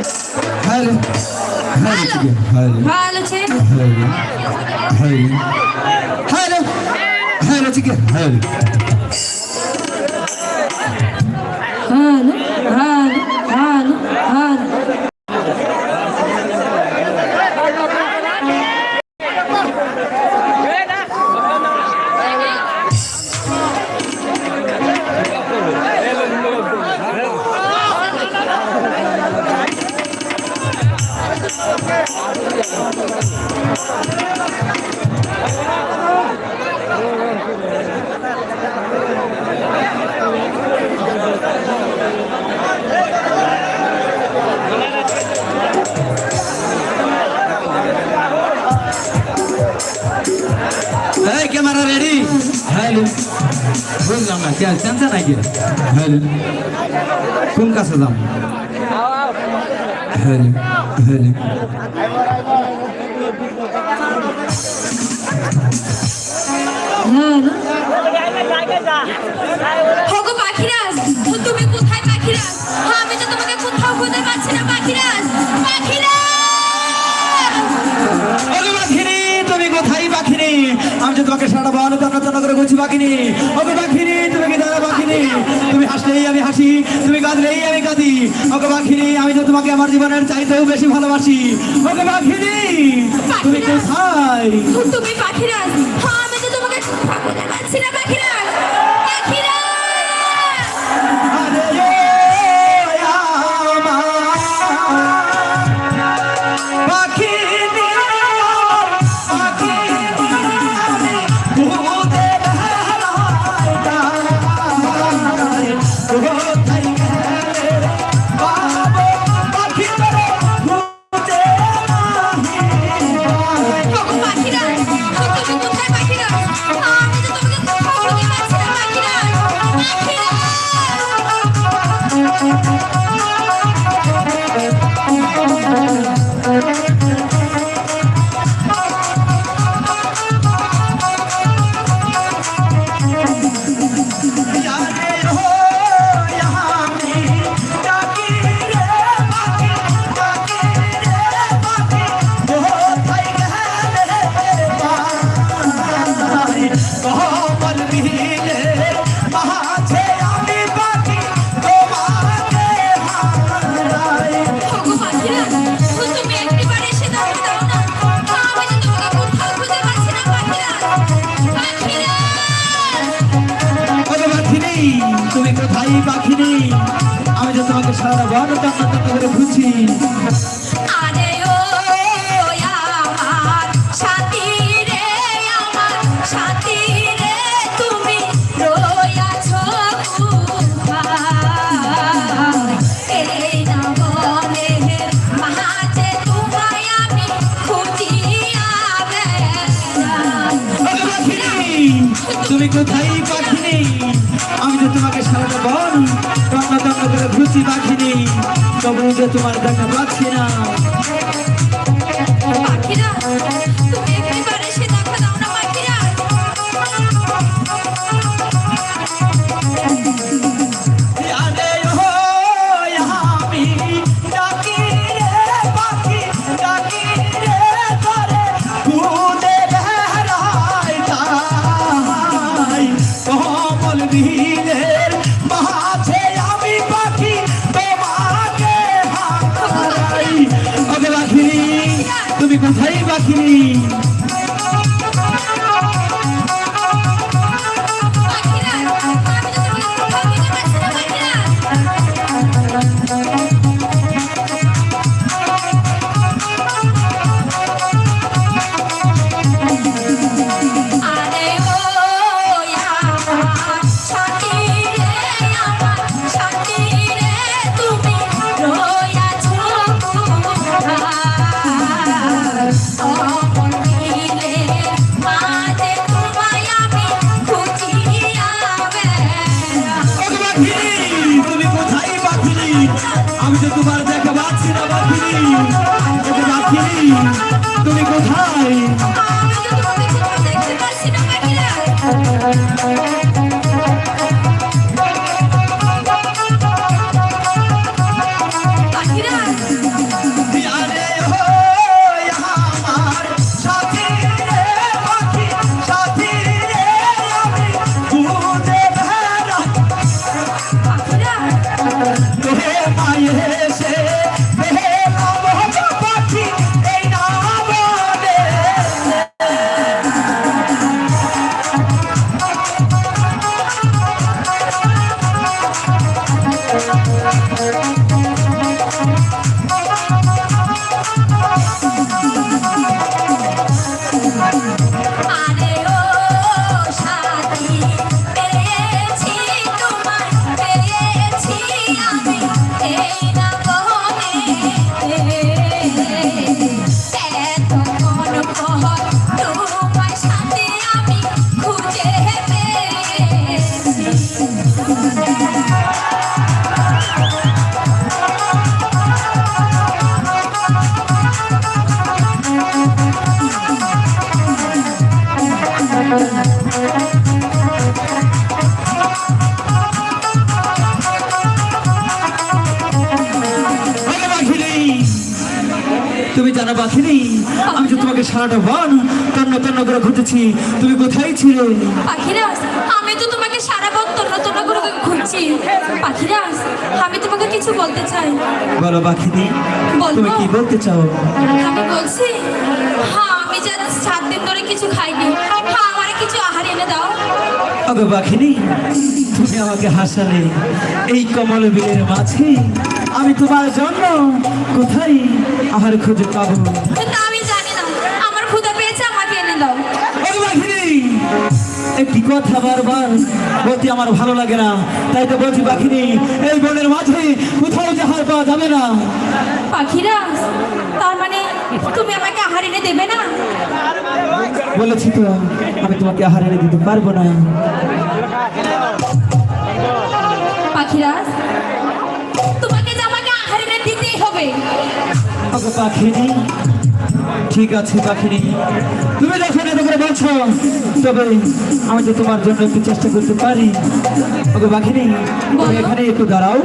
Hare Hare together. Hare Hare Hare Hare Hare together. Hare Hare त्यांचा नाही गेला कोण कसं जाम হগো তুমি কোথায় পাখিরাজ? হ্যাঁ, আমি তো তোমাকে সারা খুঁজে পাচ্ছি তো করে খুঁজছি পাখিনি ওকে তুমি হাসলেই আমি হাসি তুমি কাঁদলেই আমি কাঁদি। ওকে পাখিনি আমি তো তোমাকে আমার জীবনের চাইতেও বেশি ভালোবাসি। ওকে পাখিনি তুমি কোথায়? তুমি পাখিরাজ Thank you. সারা বারোটা মাথা করে বুঝি। আরে ও আমার সাথী রে আমার সাথী রে তুমি রয়াছো এই না বনে মাঝে তোমায় আমি খুঁজি তুমি কোথায় পাঠিনি খুশি পাচ্ছি নি কবলিতে তোমার দেখা পাচ্ছি না। তুমি জানা বাকি নেই আমি তো তোমাকে সারাটা বন তন্ন তন্ন করে খুঁজেছি তুমি কোথায় ছিলে? পাখিরাজ আমি তো তোমাকে সারা বন তন্ন তন্ন করে খুঁজছি। পাখিরাজ আমি তোমাকে কিছু বলতে চাই। বলো পাখিনি তুমি কি বলতে চাও? আমি বলছি হ্যাঁ আমি যা সাত দিন ধরে কিছু খাইনি ওগো পাখিনি তুমি আমাকে হাসালে। এই কমল বিলের মাঝে আমি তোমার জন্য কোথায় আহার খুঁজে পাবো? আমি জানি না। আমার ক্ষুধা পেয়েছে আমাকে এনে দাও। একটি কথা বারবার বলতে আমার ভালো লাগে না। তাই তো বলছি পাখিনি এই বনের মাঝে কোথাও যাহার পাওয়া যাবে না। পাখিরাজ তার মানে তুমি আমাকে আহার এনে দেবে না? বলেছি তো আমি তোমাকে আহার এনে দিতে পারব না। পাখিরাজ তোমাকে যে আমাকে আহার এনে দিতেই হবে। ওগো পাখিনি ঠিক আছে পাখিনি তুমি যখন এত করে বলছো। তবে আমি তো তোমার জন্য একটু চেষ্টা করতে পারি। ওগো পাখিনি তুমি এখানে একটু দাঁড়াও।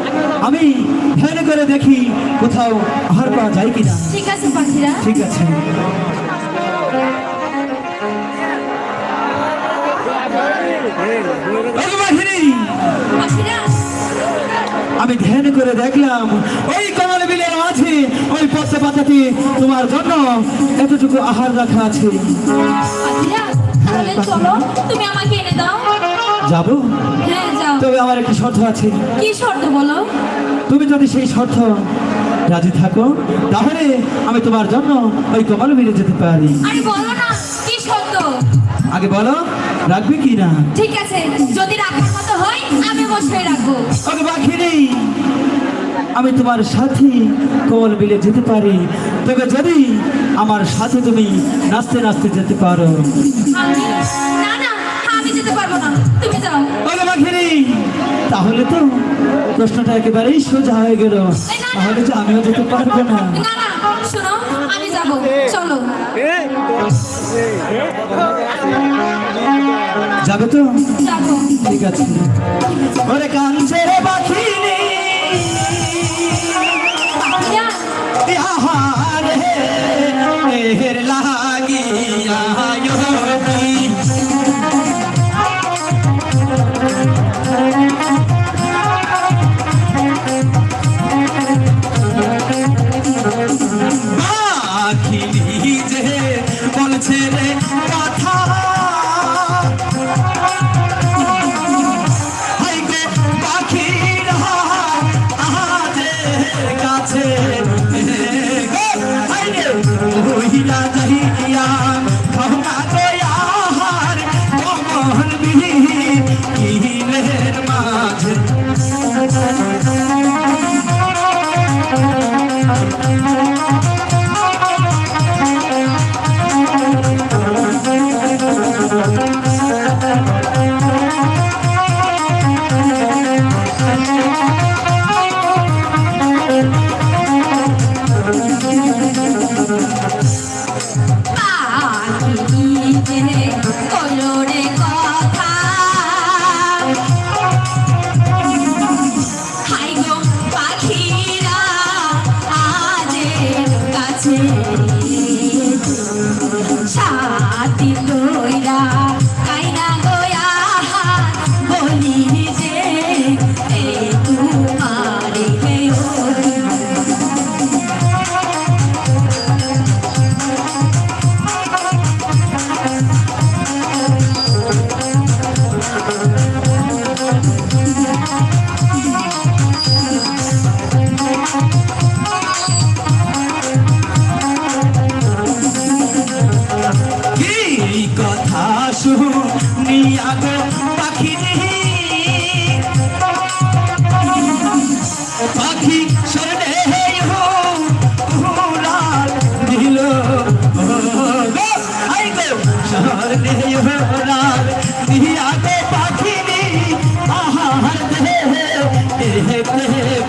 আমি ফ্যানে করে দেখি কোথাও আহার পাওয়া যায় কিনা। ঠিক আছে পাখিরাজ। ঠিক আছে। আমি ধ্যান করে দেখলাম ওই কমল বিলের মাঝে ওই পথে পাতাতে তোমার জন্য এতটুকু আহার রাখা আছে। পাখিরাজ তুমি আমাকে এনে দাও। যাব? হ্যাঁ তবে আমার একটি শর্ত আছে। কি শর্ত বলো? তুমি যদি সেই শর্ত রাজি থাকো তাহলে আমি তোমার জন্য ওই কমল বিলে যেতে পারি। আরে বলো না কি শর্ত? আগে বলো রাখবে কি না ঠিক আছে যদি হয় আমি অবশ্যই রাখব। ওকে আমি তোমার সাথে কমল বিলে যেতে পারি। তবে যদি আমার সাথে তুমি নাচতে নাচতে যেতে পারো। আমি না না আমি যেতে পারব না। তুমি যাও। ওকে বাকি তাহলে তো প্রশ্নটা একেবারেই সোজা হয়ে গেল। তাহলে যে আমিও যেতে পারব না। না না শোনো। আমি যাব। চলো। যাবে তো? ঠিক আছে। ওরে কাঞ্চে রে পাখি মাঝে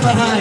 Bye-bye.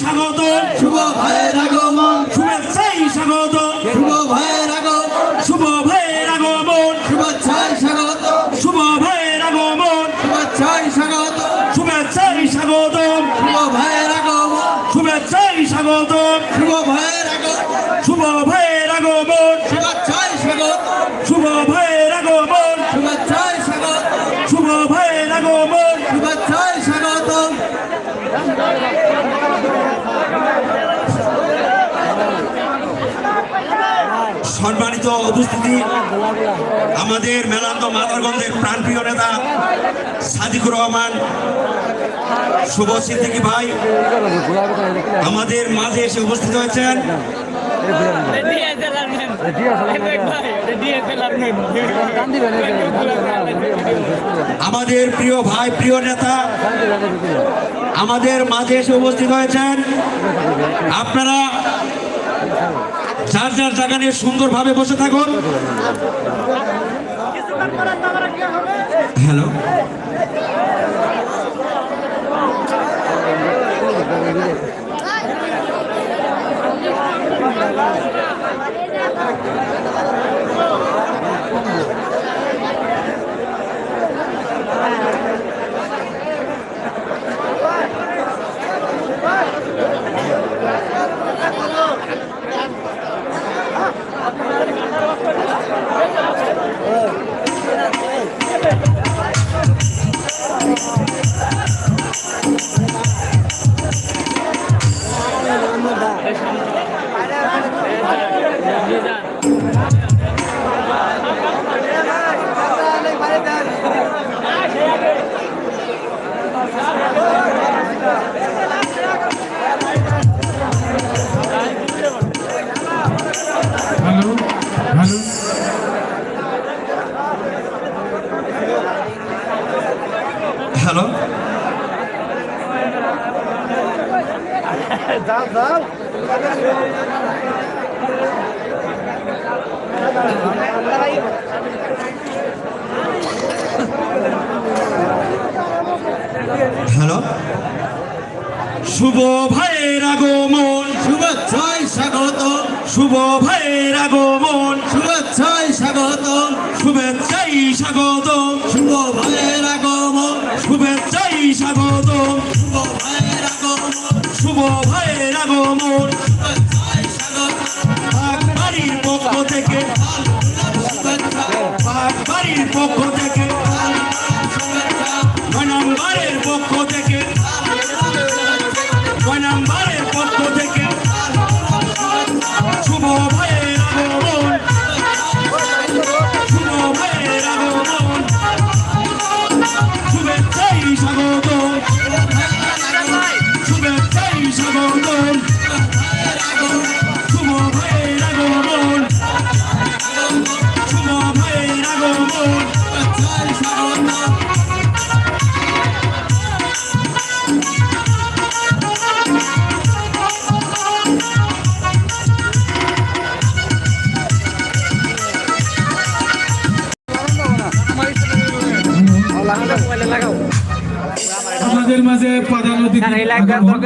স্বাগত। শুভ ভাইয়ের আগমন। শুভেচ্ছাই স্বাগত। শুভ সম্মানিত উপস্থিতি। আমাদের মেলান্দ মাদারগঞ্জের প্রাণপ্রিয় নেতা সাদিকুর রহমান, শুভ সিদ্দিকী ভাই, আমাদের মাঝে এসে উপস্থিত হয়েছেন। আমাদের প্রিয় ভাই, প্রিয় নেতা, আমাদের মাঝে এসে উপস্থিত হয়েছেন। আপনারা যার যার জায়গা নিয়ে সুন্দরভাবে বসে থাকুন। Hello hello hello? শুভ ভাইয়ের আগমন। শুভেচ্ছায় স্বাগত। শুভ ভাইয়ের আগমন। শুভেচ্ছায় স্বাগত। শুভেচ্ছাই স্বাগত শুভ ভাইয়ের আগমন। শুভেচ্ছাই স্বাগত। শুভ ভাইয়ের আগমন। বাড়ির পক্ষ থেকে বাড়ির পক্ষ থেকে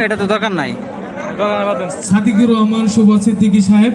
এটা তো দরকার নাই। সাদিকুর রহমান শুভ সিদ্দিকী সাহেব।